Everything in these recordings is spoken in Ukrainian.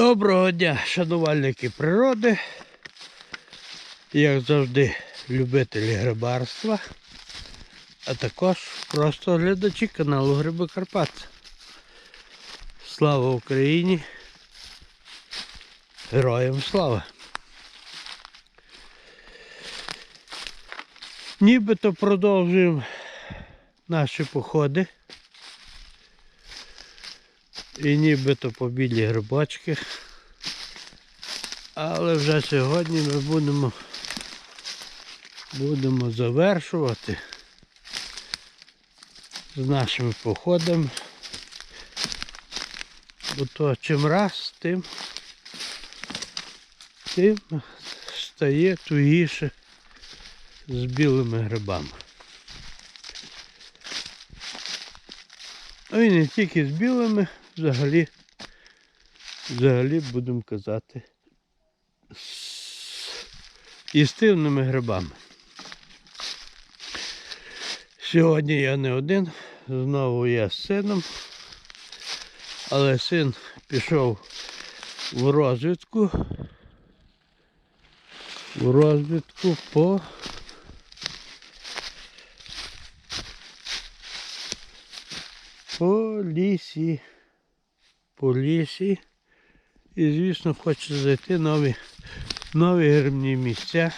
Доброго дня, шанувальники природи. Як завжди, любителі грибарства, а також просто глядачі каналу Гриби Карпат. Слава Україні! Героям слава! Нібито продовжуємо наші походи. І нібито по білі грибочки. Але вже сьогодні ми будемо, будемо завершувати з нашими походами. Бо то чим раз, тим, тим стає тугіше з білими грибами. Ну і не тільки з білими, взагалі, взагалі будемо казати, з істивними грибами. Сьогодні я не один, знову я з сином, але син пішов в розвідку, в розвідку по по лісі. По лісі. І, звісно, хоче зайти нові, нові грибні місця.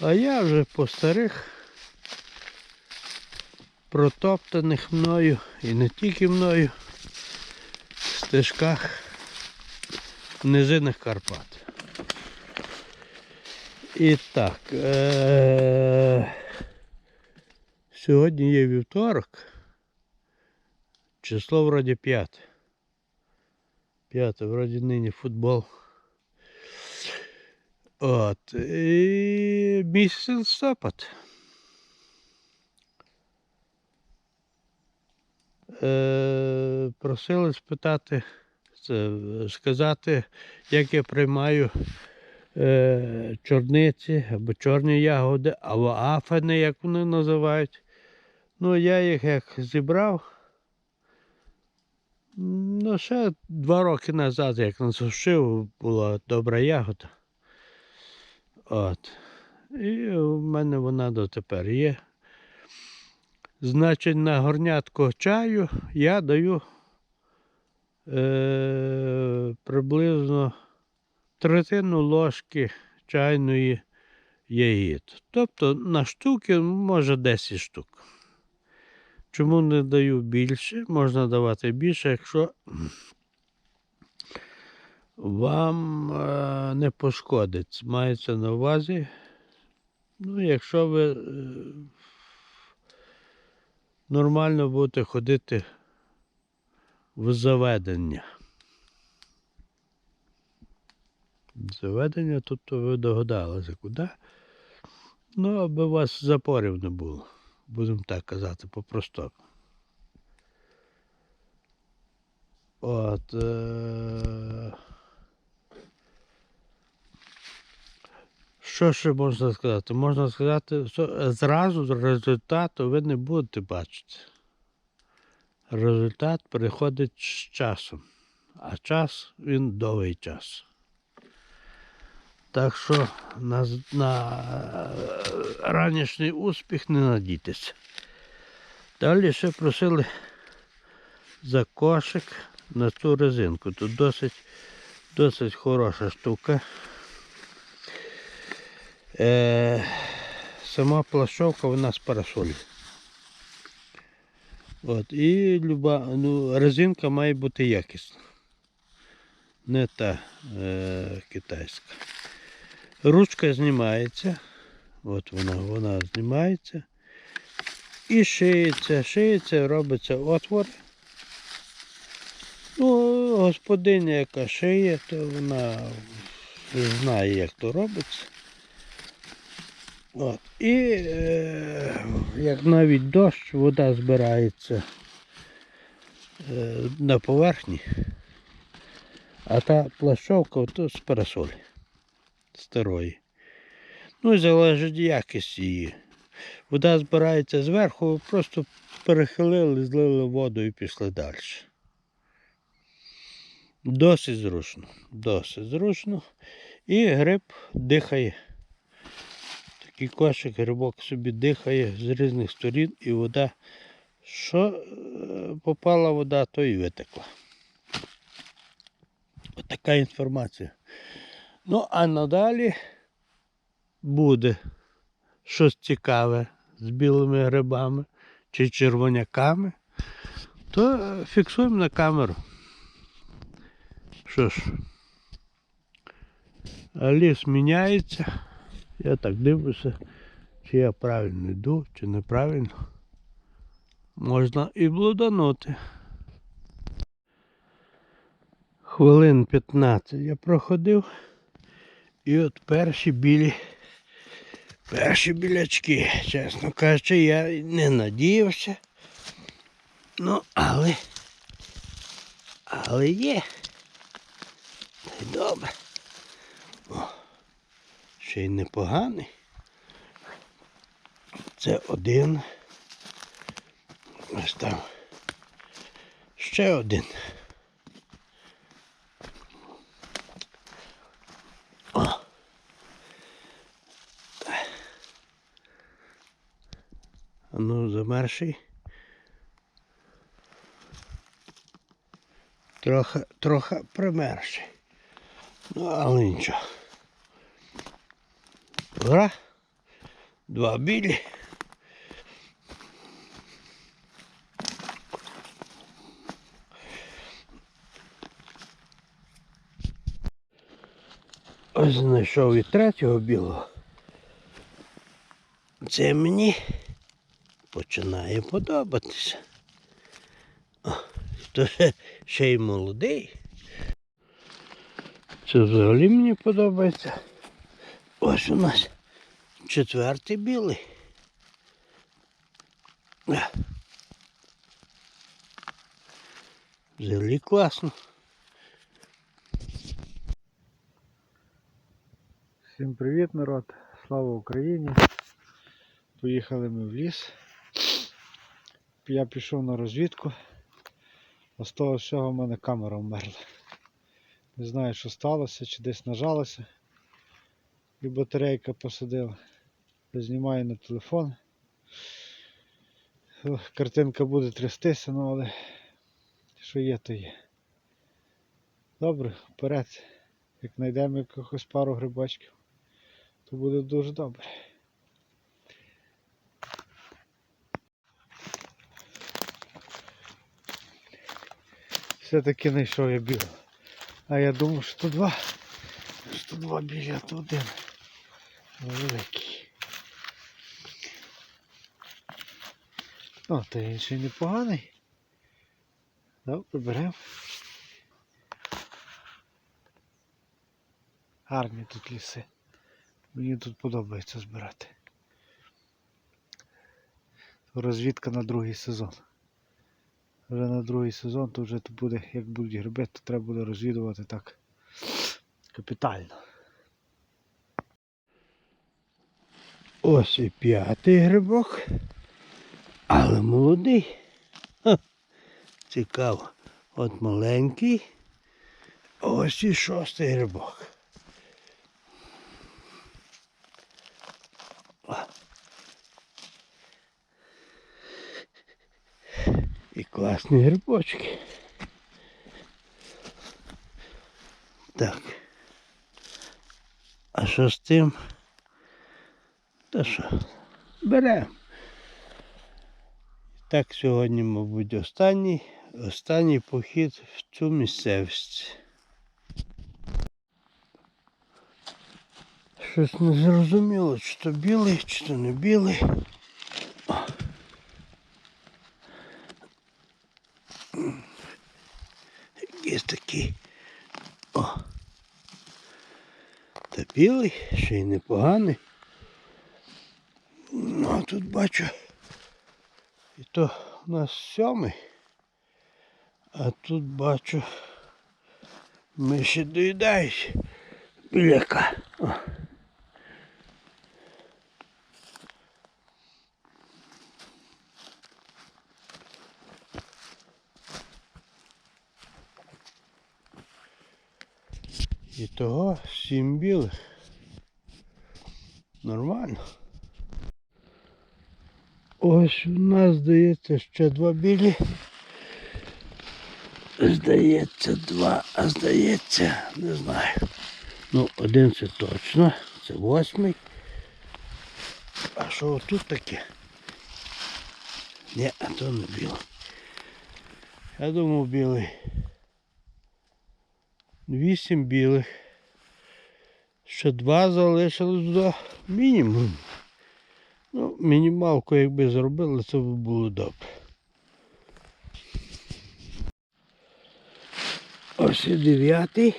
А я вже по старих протоптаних мною і не тільки мною стежках низинних Карпат. І так, е- сьогодні є вівторок. Число вроді 5. 5, вроді нині футбол. От. І місяць листопад. Е, просили спитати, сказати, як я приймаю е, чорниці або чорні ягоди, або афани, як вони називають. Ну, я їх як зібрав. Ну, ще два роки назад, як насушив, була добра ягода. От. І у мене вона дотепер є. Значить, на горнятку чаю я даю е, приблизно третину ложки чайної яїд. Тобто на штуки, може 10 штук. Чому не даю більше? Можна давати більше, якщо вам е, не пошкодить. Мається на увазі. Ну, якщо ви е, нормально будете ходити в заведення. Заведення, тобто ви догадалися куди. Ну, аби у вас запорів не було будемо так казати, по-простому. От. Е... Що ще можна сказати? Можна сказати, що зразу результату ви не будете бачити. Результат приходить з часом, а час він довгий час. Так що на, на е, ранішній успіх не надійтеся. Далі ще просили за кошик на цю резинку. Тут досить досить хороша штука. Е, Сама плащовка вона з парасолі. От, І люба, ну, резинка має бути якісна. Не та е, китайська. Ручка знімається. От вона, вона знімається. І шиється, шиється, робиться отвор. Ну, господиня, яка шиє, то вона знає, як то робиться. От. І е, як навіть дощ, вода збирається е, на поверхні, а та плащовка то з парасолі старої. Ну і залежить якість її. Вода збирається зверху, просто перехилили, злили воду і пішли далі. Досить зручно. Досить зручно. І гриб дихає. Такий кошик, грибок собі дихає з різних сторін і вода. Що е, попала вода, то і витекла. Отака інформація. Ну, а надалі буде щось цікаве з білими грибами чи червоняками, то е, фіксуємо на камеру. Що ж, ліс міняється. Я так дивлюся, чи я правильно йду, чи неправильно. Можна і блуданути. Хвилин 15 я проходив. І от перші білі, перші білячки, чесно кажучи, я не надіявся. Ну, але, але є. Та добре. О, ще й непоганий. Це один. Ось там. Ще один. Ну, замерший. Трохи, трохи примерший. Ну, але нічого. Ура. Два білі. Ось знайшов і третього білого. Це мені починає подобатися. О, то ще, й молодий. Це взагалі мені подобається. Ось у нас четвертий білий. Взагалі класно. Всім привіт, народ! Слава Україні! Поїхали ми в ліс. Я пішов на розвідку, а з того всього в мене камера вмерла. Не знаю, що сталося, чи десь нажалося. І батарейка посадила. Знімаю на телефон. Картинка буде трястися, ну але що є, то є. Добре, вперед. Як знайдемо якихось пару грибочків, то буде дуже добре. Все-таки знайшов я білого. А я думав, що два. Що два білі, а то один. Великий. О, то інший непоганий. Добре, беремо. Гарні тут ліси. Мені тут подобається збирати. Розвідка на другий сезон. Вже на другий сезон то вже тут буде, як будуть гриби, то треба буде розвідувати так капітально. Ось і п'ятий грибок, але молодий. Ха, цікаво. От маленький. Ось і шостий грибок. Класні грибочки. Так. А що з тим? Та що, беремо. Так, сьогодні, мабуть, останній, останній похід в цю місцевість. Щось не зрозуміло, чи то білий, чи то не білий. О. Якийсь такий. О. Та білий, ще й непоганий. Ну, а тут бачу. І то у нас сьомий. А тут бачу. Ми ще доїдають біляка. І того сім білих. Нормально. Ось у нас здається ще два білі. Здається, два, а здається, не знаю. Ну, один це точно, це восьмий. А що тут таке? Ні, а то не білий. Я думав білий. Вісім білих. Ще два залишилось до мінімуму. Ну, мінімалку якби зробили, це б було добре. Ось і дев'ятий.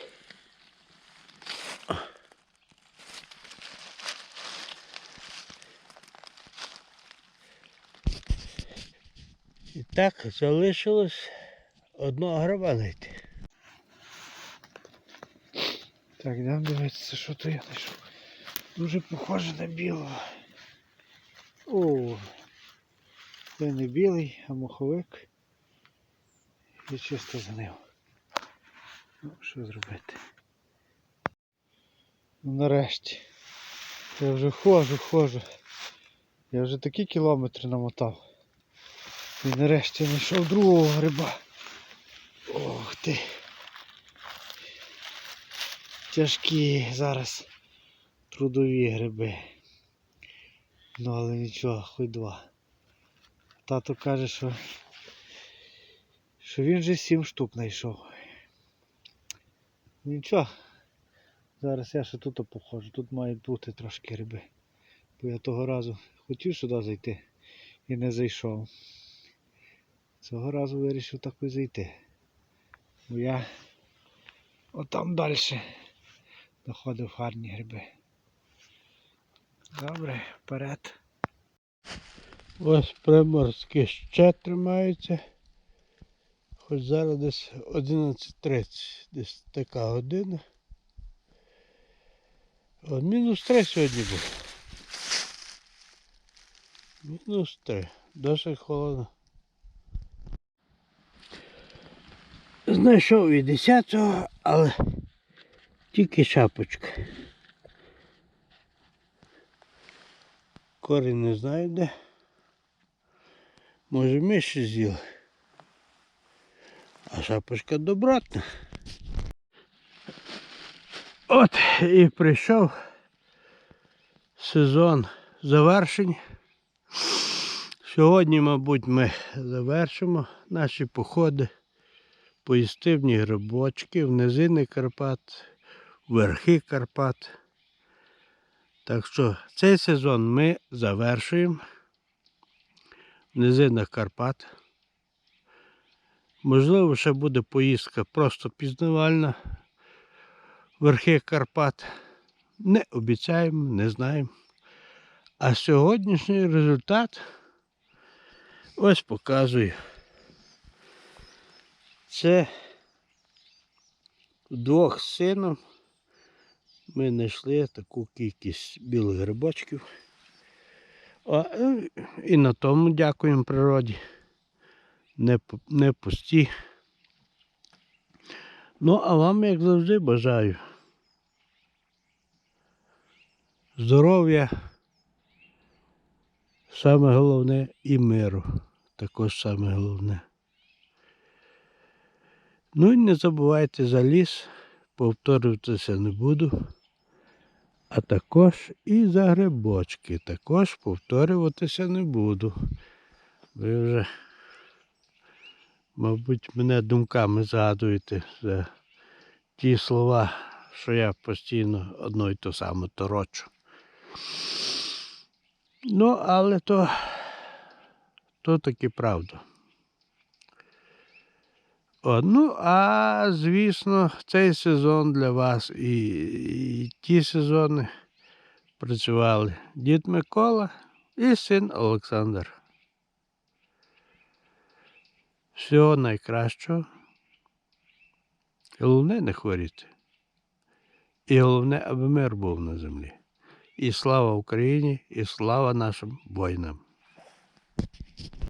І так залишилось одного граба знайти. Так, йдемо дивитися, що то я знайшов. Дуже похоже на білого. О, це не білий, а моховик. І чисто за ним. Ну, що зробити? Ну нарешті. Я вже ходжу, ходжу. Я вже такі кілометри намотав. І нарешті знайшов другого гриба. Ох ти. Тяжкі зараз трудові гриби. Ну але нічого, хоч два. Тато каже, що, що він вже сім штук знайшов. Нічого. Зараз я ще тут походжу. Тут мають бути трошки риби. Бо я того разу хотів сюди зайти і не зайшов. Цього разу вирішив так і зайти. Бо я отам далі знаходив гарні гриби. Добре, вперед. Ось приморські ще тримаються. Хоч зараз десь 11.30, десь така година. От мінус 3 сьогодні був. Мінус 3. Досить холодно. Знайшов і 10-го, але тільки шапочка. Корінь не знаю де. Може миші з'їли. А шапочка добротна. От і прийшов сезон завершень. Сьогодні, мабуть, ми завершимо наші походи по істивні грибочки, в низини Карпат, верхи Карпат. Так що цей сезон ми завершуємо в низинах Карпат. Можливо, ще буде поїздка просто пізнавальна. Верхи Карпат. Не обіцяємо, не знаємо. А сьогоднішній результат ось показую. Це вдвох з сином ми знайшли таку кількість білих грибочків. А, е, і на тому дякуємо природі. Не, не пусті. Ну, а вам, як завжди, бажаю. Здоров'я. Саме головне і миру. Також саме головне. Ну і не забувайте за ліс, повторюватися не буду. А також і за грибочки. Також повторюватися не буду. Ви вже, мабуть, мене думками згадуєте за ті слова, що я постійно одно й то саме торочу. Ну, але то, то таки правда. Ну, а звісно, цей сезон для вас і, і ті сезони працювали дід Микола і син Олександр. Всього найкращого. Головне не хворіти. І головне, аби мир був на землі. І слава Україні, і слава нашим воїнам.